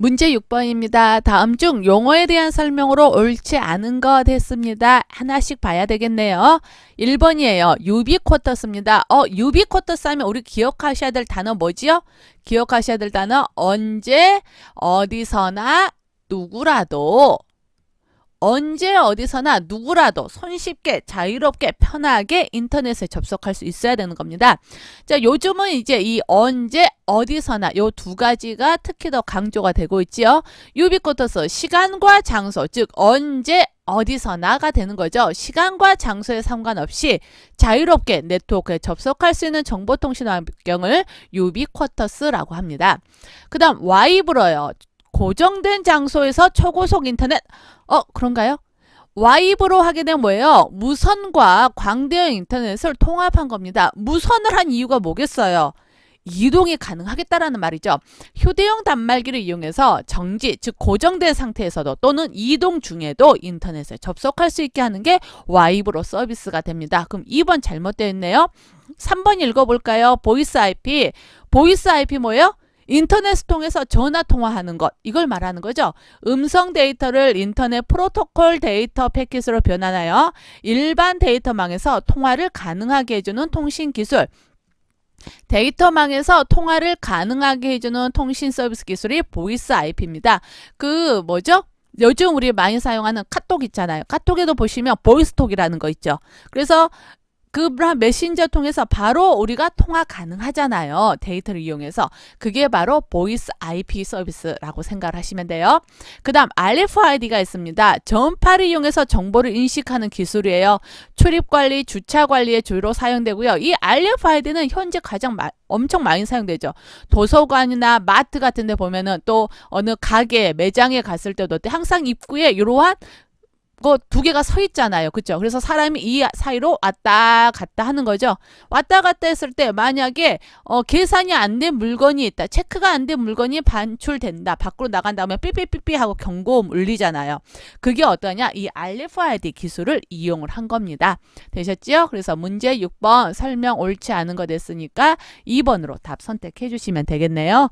문제 6번입니다. 다음 중 용어에 대한 설명으로 옳지 않은 것 됐습니다. 하나씩 봐야 되겠네요. 1번이에요. 유비쿼터스입니다. 어, 유비쿼터스 하면 우리 기억하셔야 될 단어 뭐지요? 기억하셔야 될 단어 언제, 어디서나, 누구라도 언제 어디서나 누구라도 손쉽게 자유롭게 편하게 인터넷에 접속할 수 있어야 되는 겁니다. 자, 요즘은 이제 이 언제 어디서나 요 두 가지가 특히 더 강조가 되고 있지요. 유비쿼터스 시간과 장소 즉 언제 어디서나가 되는 거죠. 시간과 장소에 상관없이 자유롭게 네트워크에 접속할 수 있는 정보통신 환경을 유비쿼터스라고 합니다. 그 다음 와이브러요. 고정된 장소에서 초고속 인터넷 어 그런가요? 와이브로 하게 되면 뭐예요? 무선과 광대형 인터넷을 통합한 겁니다. 무선을 한 이유가 뭐겠어요? 이동이 가능하겠다라는 말이죠. 휴대용 단말기를 이용해서 정지, 즉 고정된 상태에서도 또는 이동 중에도 인터넷에 접속할 수 있게 하는 게 와이브로 서비스가 됩니다. 그럼 2번 잘못되어 있네요. 3번 읽어볼까요? 보이스 IP. 보이스 IP 뭐예요? 인터넷 통해서 전화 통화하는 것 이걸 말하는 거죠. 음성 데이터를 인터넷 프로토콜 데이터 패킷으로 변환하여 일반 데이터망에서 통화를 가능하게 해주는 통신 기술. 데이터망에서 통화를 가능하게 해주는 통신 서비스 기술이 보이스 IP입니다. 그 뭐죠? 요즘 우리 많이 사용하는 카톡 있잖아요. 카톡에도 보시면 보이스톡이라는 거 있죠. 그래서 그 메신저 통해서 바로 우리가 통화 가능하잖아요. 데이터를 이용해서. 그게 바로 보이스 IP 서비스라고 생각을 하시면 돼요. 그 다음 RFID가 있습니다. 전파를 이용해서 정보를 인식하는 기술이에요. 출입관리, 주차관리에 주로 사용되고요. 이 RFID는 현재 가장 마, 엄청 많이 사용되죠. 도서관이나 마트 같은 데 보면은 또 어느 가게, 매장에 갔을 때도 항상 입구에 이러한 그두 개가 서 있잖아요. 그죠? 그래서 사람이 이 사이로 왔다 갔다 하는 거죠. 왔다 갔다 했을 때 만약에 어, 계산이 안 된 물건이 있다. 체크가 안 된 물건이 반출된다. 밖으로 나간 다음에 삐삐삐삐 하고 경고음 울리잖아요. 그게 어떠냐? 이 RFID 기술을 이용을 한 겁니다. 되셨지요? 그래서 문제 6번 설명 옳지 않은 거 됐으니까 2번으로 답 선택해 주시면 되겠네요.